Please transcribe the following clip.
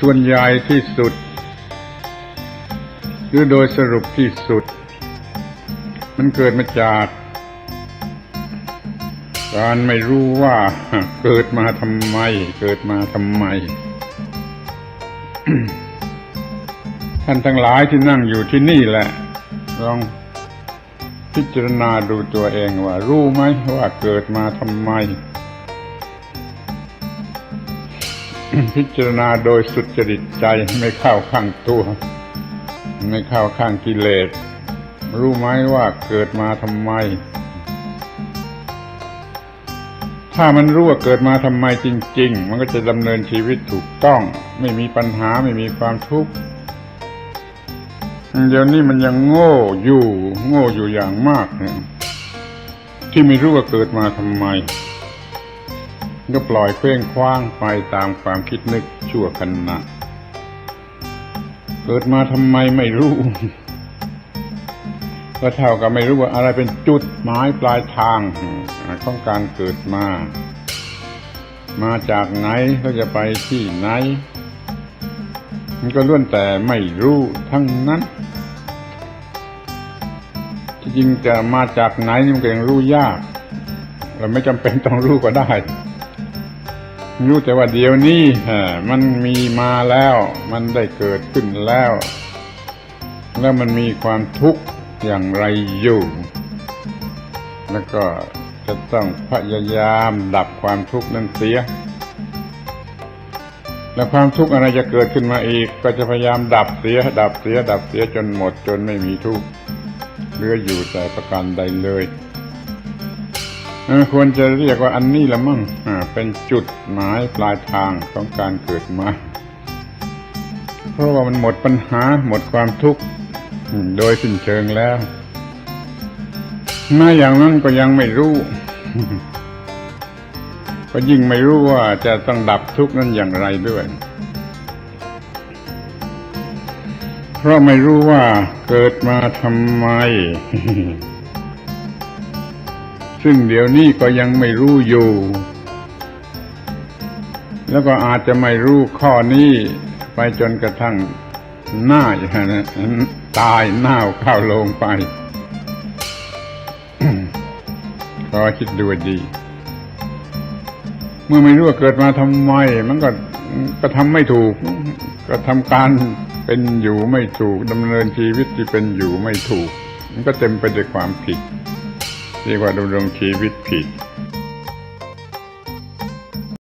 ส่วนใหญ่ที่สุด หรือโดยสรุปที่สุด มันเกิดมาจาก การไม่รู้ว่าเกิดมาทำไม เกิดมาทำไม ท่านทั้งหลายที่นั่งอยู่ที่นี่แหละ ลองพิจารณาดูตัวเองว่า รู้ไหมว่าเกิดมาทำไม พิจารณาโดยสุจริตใจไม่เข้าข้างตัว ไม่เข้าข้างกิเลส รู้ไหมว่าเกิดมาทำไม ถ้ามันรู้ว่าเกิดมาทำไมจริง ๆ มันก็จะดำเนินชีวิตถูกต้อง ไม่มีปัญหาไม่มีความทุกข์เดี๋ยวนี้มันยังโง่อยู่ โง่อยู่อย่างมากเนี่ยที่ไม่รู้ว่าเกิดมาทำไม ก็ปล่อยเคว้งคว้างไปตามความคิดนึกชั่วขณะ เกิดมาทำไมไม่รู้ ก็เท่ากับไม่รู้ว่าอะไรเป็นจุดหมายปลายทางของการเกิดมา มาจากไหนก็จะไปที่ไหน มันก็ล้วนแต่ไม่รู้ทั้งนั้นจริงจะมาจากไหนมันก็ยังรู้ยาก เราไม่จำเป็นต้องรู้ก็ได้ รู้แต่ว่าเดี๋ยวนี้มันมีมาแล้ว มันได้เกิดขึ้นแล้ว แล้วมันมีความทุกข์อย่างไรอยู่ แล้วก็จะต้องพยายามดับความทุกข์นั้นเสีย แล้วความทุกข์อะไรจะเกิดขึ้นมาอีก ก็จะพยายามดับเสีย ดับเสีย ดับเสียจนหมดจนไม่มีทุกข์เหลืออยู่แต่ประการใดเลย ควรจะเรียกว่าอันนี้ละมั่งเป็นจุดหมายปลายทางของการเกิดมา เพราะว่ามันหมดปัญหาหมดความทุกข์โดยสิ้นเชิงแล้วมาอย่างนั้นก็ยังไม่รู้ ก็ยิ่งไม่รู้ว่าจะต้องดับทุกข์นั้นอย่างไรด้วย เพราะไม่รู้ว่าเกิดมาทำไม ซึ่งเดี๋ยวนี้ก็ยังไม่รู้อยู่ แล้วก็อาจจะไม่รู้ข้อนี้ไปจนกระทั่งหน้าตายหน้าเข้าลงไปขอคิดดูดี เมื่อไม่รู้ว่าเกิดมาทำไม มันก็ก็ทำไม่ถูก ก็ทำการเป็นอยู่ไม่ถูกดำเนินชีวิตที่เป็นอยู่ไม่ถูก มันก็เต็มไปด้วยความผิด เรียกว่าดำรงชีวิตผิด